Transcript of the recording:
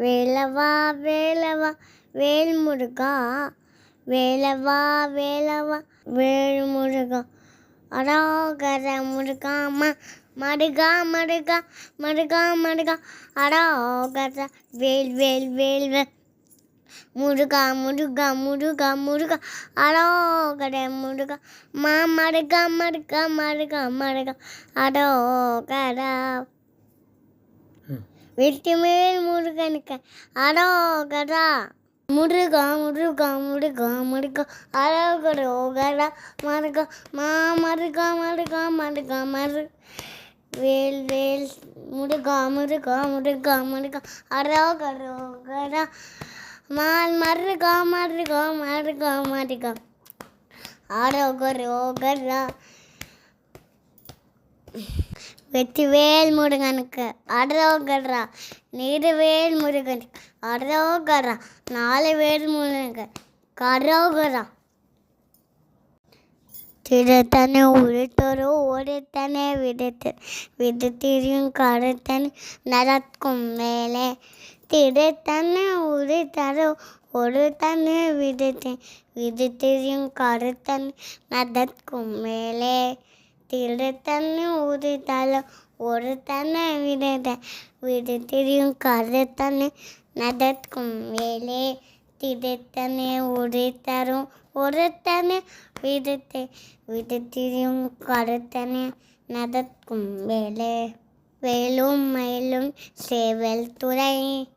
வேலவா வேலவா வேல்முருகா வேலவா வேலவா வேல்முருகா. அரோகர முருகா ம மருகா மருகா மருகா மருகா. அரோகர வேல் வேல் வேல் வேல் முருகா முருகா முருகா முருகா. அரோகர முருகா மா மருகா மருகா மருகா மருகா. அரோகரா வெற்றிமேல் முருகனுக்கு. அரோகரா முருகா முருகா முருகா முருகா. அரோகரோகரா மருகா மா மருகா மருகா மருகா மரு. வேல் வேல். முருகா முருகா முருகா முருகா. அரோகரோகரா மால் மருகா மருகா மருகா மருகா. அரோகரோகரா வெற்றிவேல் முருகனுக்கு. அரோகரா நீருவேல் முருகனுக்கு. அரோகரா நாலு வேல் முருகனுக்கு. கரோகரா திருத்தனை உருத்தொரு ஒருத்தனை விடுத்து. விடுத்திரியும் கருத்தனை நடக்கும் மேலே திருத்தனை உருத்தரு ஒரு தன்னை விடுத்து. விடுத்திரியும் கருத்தனை நடக்கும் மேலே திருத்தன்னு உதித்தாலும் ஒரு தன்னை விடுத தெரியும் கருத்தன்னு நடக்கும் வேலே. திருத்தனை உதித்தரும் ஒரு தன்னை விடுத்து. விடுத்திரியும் கருத்தனே நடக்கும் வேலே. வேலும் மயிலும் சேவல் துறை.